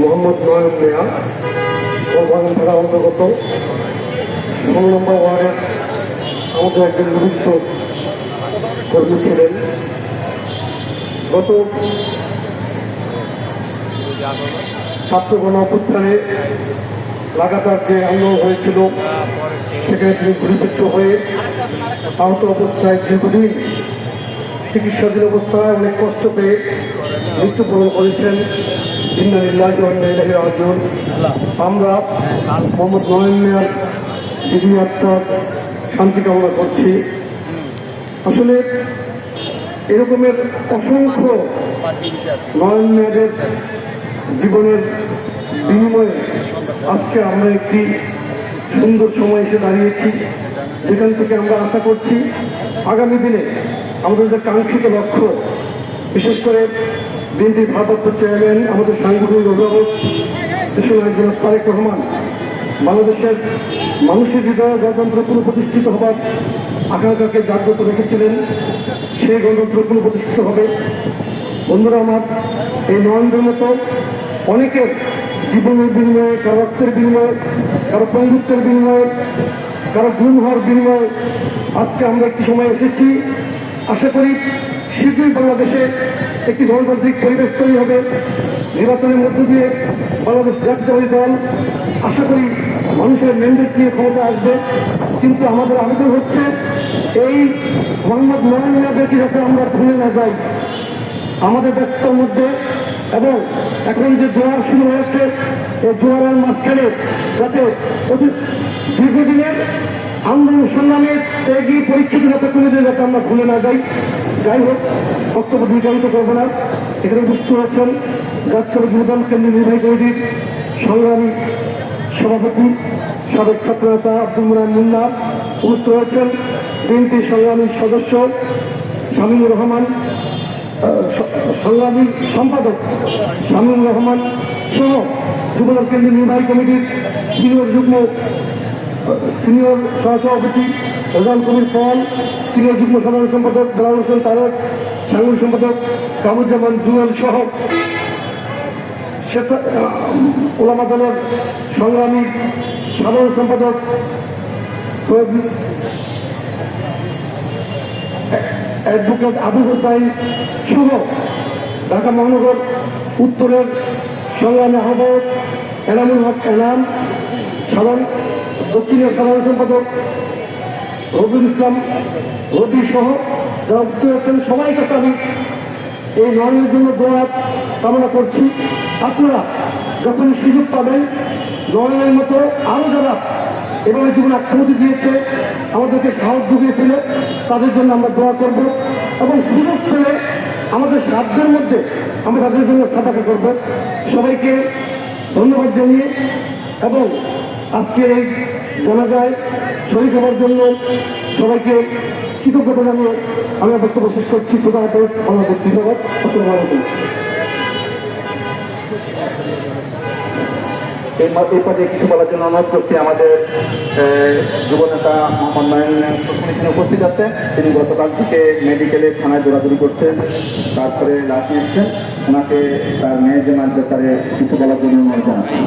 মোহাম্মদ নয়ন মিয়া কলকাতা থানা অন্তর্গত ষোলো নম্বর ওয়ার্ডের আমাদের একজন নিযুক্ত কর্মী ছিলেন। গত ছাত্র গণ অভ্যুত্থানে লাগাতার যে আন্দোলন হয়েছিল, সেখানে তিনি গুলিবিদ্ধ হয়ে আহত অবস্থায় দীর্ঘদিন চিকিৎসাধীন অবস্থায় অনেক কষ্ট পেয়ে মৃত্যুবরণ করেছেন। আমরা মোহাম্মদ নয়ন মিয়ার দিদি আত্মার শান্তি কামনা করছি। আসলে এরকমের অসংখ্য নয়ন মেয়েদের জীবনের বিনিময়ে আজকে আমরা একটি সুন্দর সময় এসে দাঁড়িয়েছি, যেখান থেকে আমরা আশা করছি আগামী দিনে আমাদের যে কাঙ্ক্ষিত লক্ষ্য বিশেষ করে বিএনপির ভারপ্রাপ্ত চেয়ারম্যান আমাদের সাংগঠনিক অভিভাবক একজন তারেক রহমান। বাংলাদেশের মানুষের হৃদয়ে গণতন্ত্র পুনঃপ্রতিষ্ঠিত হবার আকাঙ্ক্ষাকে জাগ্রত রেখেছিলেন, সেই গণতন্ত্র পুনঃপ্রতিষ্ঠিত হবে। বন্ধুরা আমার, এই নয়নদের মতো অনেকের জীবনের বিনিময়ে, কারও রক্তের বিনিময়ে, কারও বন্ধুত্বের বিনিময়ে, কারও গুম হওয়ার বিনিময়ে আজকে আমরা একটি সময় এসেছি। আশা করি শীঘ্রই বাংলাদেশে একটি গণতান্ত্রিক পরিবেশ তৈরি হবে। নির্বাচনের মধ্য দিয়ে বাংলাদেশ জাতীয়তাবাদী দল আশা করি মানুষের ম্যান্ডেট নিয়ে ক্ষমতা আসবে। কিন্তু আমাদের আবেদন হচ্ছে, এই মোহাম্মদ নয়ন যাতে আমরা ভুলে না যাই? আমাদের ব্যস্ততার মধ্যে এবং এখন যে জোয়ার শুরু হয়েছে, এই জোয়ারের মাঝখানে যাতে অতি দীর্ঘদিনের আন্দোলন সংগ্রামে ত্যাগী পরীক্ষিত যাতে দিয়ে যাতে আমরা ভুলে না যাই। যাই হোক, বক্তব্য বিচারিত করব না। এখানে উপস্থিত হয়েছেন জাতীয় যুবদল কেন্দ্রীয় নির্বাহী কমিটির সংগ্রামী সভাপতি, সাবেক ছাত্রনেতা আব্দুল মুরান মুন্না। উপস্থিত হয়েছেন বিএনপি সংগ্রামী সদস্য শামীমুর রহমান সংগ্রামী সম্পাদক শামীমুর রহমান সহ যুবদল কেন্দ্রীয় নির্বাহী কমিটির সিনিয়র যুগ্ম সিনিয়র সহসভাপতি প্রধান কবির পল, সিনিয়র যুগ্ম সাধারণ সম্পাদক বেলাল হোসেন তারেক সম্পাদক কামুজ্জামান জুয়েল সহ ওলামা দলের সংগ্রামী সাধারণ সম্পাদক অ্যাডভোকেট আবু হোসাইন সহ ঢাকা মহানগর উত্তরের সংগ্রামী আহ্বায়ক এনামুল হক এনাম, সাধারণ দক্ষিণের সাধারণ সম্পাদক রবিউল ইসলাম রবি সহ যারা উপস্থিত আছেন, সবাই কাছে আমি এই নয়নের জন্য দোয়া কামনা করছি। আপনারা যখন সুযোগ পাবেন নয়নের মতো আরও যারা এভাবে জীবন আত্মহতি দিয়েছে আমাদেরকে সাহস জুগিয়েছিল, তাদের জন্য আমরা দোয়া করব এবং সুযোগ পেলে আমাদের সাধ্যের মধ্যে আমরা তাদের জন্য সাদাকা করব। সবাইকে ধন্যবাদ জানিয়ে এবং আজকের এই জানাজায় শরীর হওয়ার জন্য সবাইকে কৃতজ্ঞতা জানিয়ে আমি বক্তব্য শেষ করছি। সুদা হাফেজ আমার ধন্যবাদ। আসসালামু আলাইকুম। এই কিছু বলার জন্য অনুরোধ করছি। আমাদের যুব নেতা মোহাম্মদ নয়ন এখানে উপস্থিত আছে তিনি গতকাল থেকে মেডিকেলে থানায় দৌড়াদৌড়ি করছেন, তারপরে লাশ নিচ্ছেন ওনাকে তার মেয়ের যে ব্যাপারে কিছু বলার জন্য অনুরোধ জানাচ্ছি।